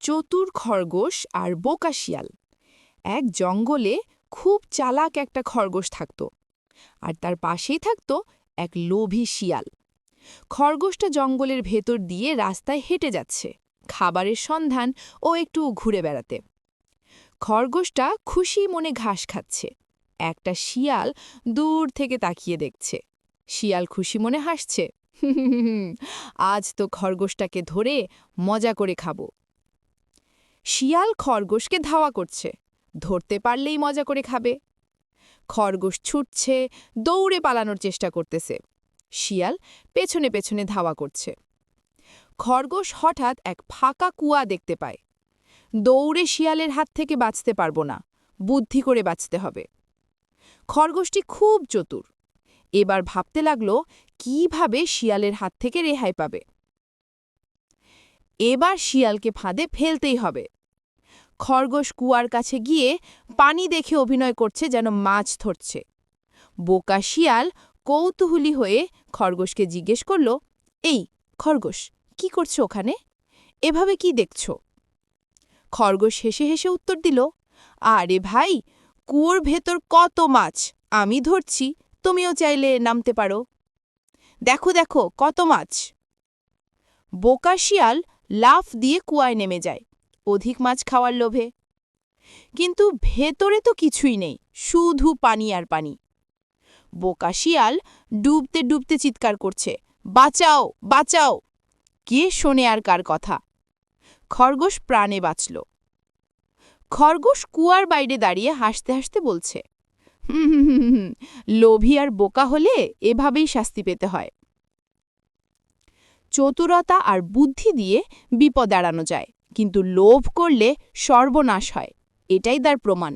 চতুর খরগোশ আর বোকা শিয়াল। এক জঙ্গলে খুব চালাক একটা খরগোশ থাকত আর তার পাশেই থাকত এক লোভী শিয়াল। খরগোশটা জঙ্গলের ভেতর দিয়ে রাস্তায় হেঁটে যাচ্ছে, খাবারের সন্ধান ও একটু ঘুরে বেড়াতে। খরগোশটা খুশি মনে ঘাস খাচ্ছে, একটা শিয়াল দূর থেকে তাকিয়ে দেখছে। শিয়াল খুশি মনে হাসছে আজ তো খরগোশটাকে ধরে মজা করে খাব। শিয়াল খরগোশকে ধাওয়া করছে। ধরতে পারলেই মজা করে খাবে। খরগোশ ছুটছে, দৌড়ে পালানোর চেষ্টা করতেছে। শিয়াল পেছনে পেছনে ধাওয়া করছে। খরগোশ হঠাৎ এক ফাঁকা কুয়া দেখতে পায়। দৌড়ে শিয়ালের হাত থেকে বাঁচতে পারব না, বুদ্ধি করে বাঁচতে হবে। খরগোশটি খুব চতুর। এবার ভাবতে লাগল, কীভাবে শিয়ালের হাত থেকে রেহাই পাবে? এবার শিয়ালকে ফাঁদে ফেলতেই হবে। খরগোশ কুয়ার কাছে গিয়ে পানি দেখে অভিনয় করছে যেন মাছ ধরছে। বোকা শিয়াল কৌতূহলী হয়ে খরগোশকে জিজ্ঞেস করল, এই খরগোশ, কি করছ ওখানে? এভাবে কি দেখছ? খরগোশ হেসে হেসে উত্তর দিল, আরে ভাই, কুয়োর ভেতর কত মাছ, আমি ধরছি, তুমিও চাইলে নামতে পারো। দেখো দেখো, কত মাছ। বোকা শিয়াল লাফ দিয়ে কুয়ায় নেমে যায় অধিক মাছ খাওয়ার লোভে। কিন্তু ভেতরে তো কিছুই নেই শুধু পানি আর পানি। বোকা শিয়াল ডুবতে ডুবতে চিৎকার করছে বাঁচাও বাঁচাও। কে শোনে আর কার কথা? খরগোশ প্রাণে বাঁচল। খরগোশ কুয়ার বাইরে দাঁড়িয়ে হাসতে হাসতে বলছে "হুম হুম হুম হুম, লোভী আর বোকা হলে এভাবেই শাস্তি পেতে হয়। চতুরতা আর বুদ্ধি দিয়ে বিপদ এড়ানো যায়, কিন্তু লোভ করলে সর্বনাশ হয়। এটাই তার প্রমাণ।